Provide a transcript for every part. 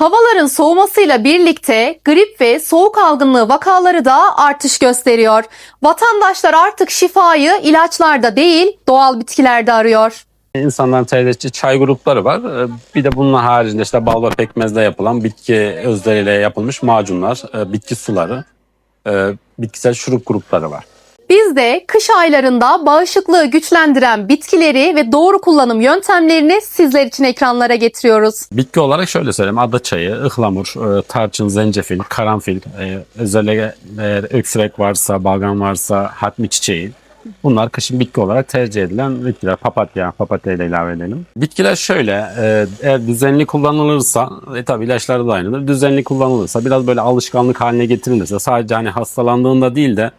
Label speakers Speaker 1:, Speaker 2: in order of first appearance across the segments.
Speaker 1: Havaların soğumasıyla birlikte grip ve soğuk algınlığı vakaları da artış gösteriyor. Vatandaşlar artık şifayı ilaçlarda değil doğal bitkilerde arıyor.
Speaker 2: İnsanların tercih çay grupları var. Ee, Bir de bunun haricinde işte bal ve pekmezle yapılan bitki özleriyle yapılmış macunlar, e, bitki suları, e, bitkisel şurup grupları var.
Speaker 1: Biz de kış aylarında bağışıklığı güçlendiren bitkileri ve doğru kullanım yöntemlerini sizler için ekranlara getiriyoruz.
Speaker 2: Bitki olarak şöyle söyleyeyim. Ada çayı, ıhlamur, e, tarçın, zencefil, karanfil, e, özellikle eğer öksürek varsa, balgam varsa hatmi çiçeği. Bunlar kışın bitki olarak tercih edilen bitkiler. Papatya, papatya ile ilave edelim. Bitkiler şöyle, e, eğer düzenli kullanılırsa, e tabi ilaçları da aynıdır. Düzenli kullanılırsa, biraz böyle alışkanlık haline getirilirse, sadece hani hastalandığında değil de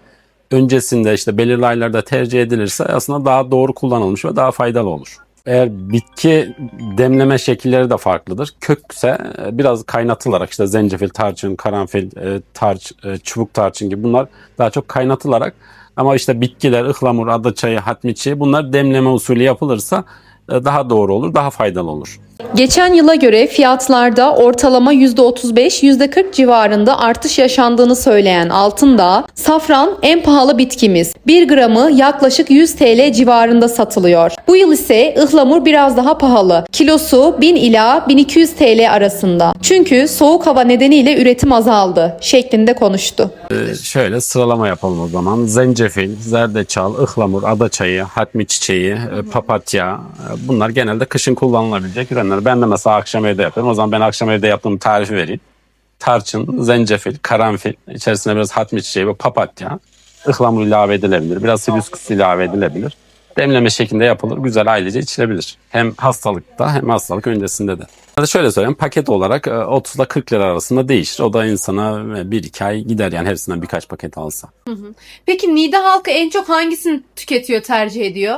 Speaker 2: öncesinde işte belirli aylarda tercih edilirse aslında daha doğru kullanılmış ve daha faydalı olur. Eğer bitki demleme şekilleri de farklıdır. Kökse e, biraz kaynatılarak işte zencefil, tarçın, karanfil, e, tarç, e, çubuk tarçın gibi bunlar daha çok kaynatılarak ama işte bitkiler, ıhlamur, adaçayı, hatmiçi bunlar demleme usulü yapılırsa daha doğru olur, daha faydalı olur.
Speaker 1: Geçen yıla göre fiyatlarda ortalama %35-%40 civarında artış yaşandığını söyleyen Altındağ, safran en pahalı bitkimiz. 1 gramı yaklaşık 100 TL civarında satılıyor. Bu yıl ise ıhlamur biraz daha pahalı. Kilosu 1000 ila 1200 TL arasında. Çünkü soğuk hava nedeniyle üretim azaldı şeklinde konuştu.
Speaker 2: Ee, şöyle sıralama yapalım o zaman. Zencefil, zerdeçal, ıhlamur, adaçayı, hatmi çiçeği, e, papatya e, bunlar genelde kışın kullanılabilecek ürünler. Ben de mesela akşam evde yapıyorum. O zaman ben akşam evde yaptığım tarifi vereyim. Tarçın, zencefil, karanfil, içerisine biraz hatmi çiçeği ve papatya, ıhlamur ilave edilebilir. Biraz hibiskus ilave edilebilir. Demleme şeklinde yapılır. Güzel ailece içilebilir. Hem hastalıkta hem hastalık öncesinde de. Hadi şöyle söyleyeyim paket olarak e, 30 ile 40 lira arasında değişir. O da insana 1-2 ay gider yani hepsinden birkaç paket alsa.
Speaker 1: Peki Niğde halkı en çok hangisini tüketiyor, tercih ediyor?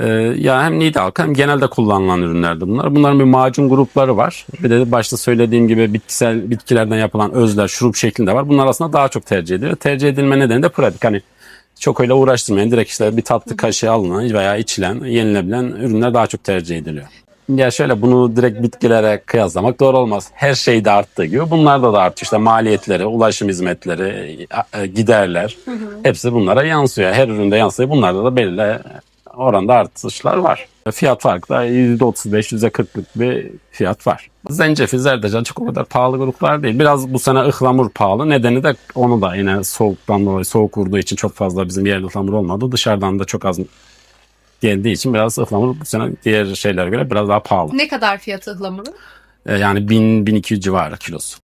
Speaker 2: Ee, ya hem Nide halkı hem genelde kullanılan ürünlerdi bunlar. Bunların bir macun grupları var. Bir de başta söylediğim gibi bitkisel bitkilerden yapılan özler, şurup şeklinde var. Bunlar aslında daha çok tercih ediliyor. Tercih edilme nedeni de pratik. Hani çok öyle uğraştırmayan direkt işte bir tatlı kaşığı alınan veya içilen, yenilebilen ürünler daha çok tercih ediliyor. Ya şöyle bunu direkt bitkilere kıyaslamak doğru olmaz. Her şeyde arttığı gibi bunlarda da artıyor. İşte maliyetleri, ulaşım hizmetleri, e, giderler hepsi bunlara yansıyor. Her üründe yansıyor. Bunlarda da belirli oranda artışlar var. Fiyat farkı da %35-%40'lık bir fiyat var. Zencefil, zerdeçal çok o kadar pahalı gruplar değil. Biraz bu sene ıhlamur pahalı. Nedeni de onu da yine soğuktan dolayı soğuk vurduğu için çok fazla bizim yerli ıhlamur olmadı. Dışarıdan da çok az geldiği için biraz ıhlamur bu sene diğer şeylere göre biraz daha pahalı.
Speaker 1: Ne kadar fiyatı ıhlamurun?
Speaker 2: Ee, Yani 1000-1200 civarı kilosu.